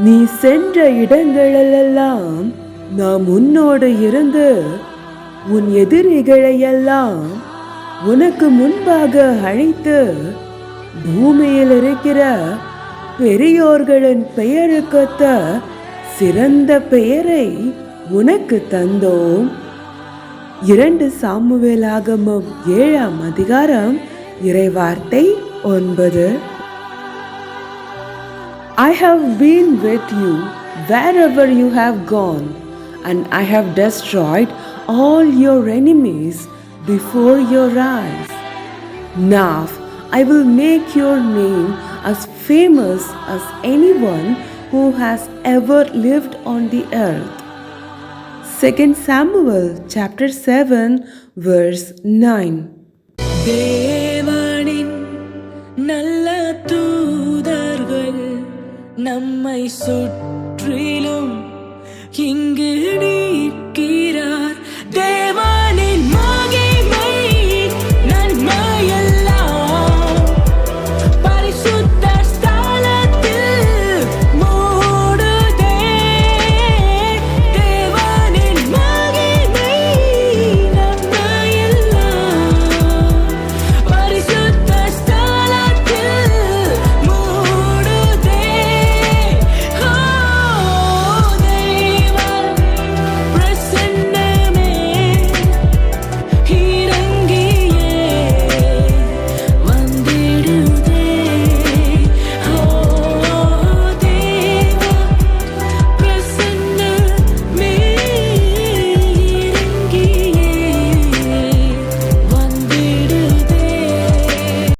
நீ சென்ற இடங்களிலெல்லாம் நாம் உன்னோடு இருந்து உன் எதிரிகளையெல்லாம் உனக்கு முன்பாக அழைத்து பூமியில் இருக்கிற பெரியோர்களின் பெயருக்கொத்த சிறந்த பெயரை உனக்கு தந்தோம். இரண்டு சாமுவேலாகமம் ஏழாம் அதிகாரம் இறைவார்த்தை ஒன்பது. I have been with you wherever you have gone, and I have destroyed all your enemies before your eyes. Now I will make your name as famous as anyone who has ever lived on the earth. 2 Samuel chapter 7 verse 9 நம்மை சுற்றிலும் இங்கு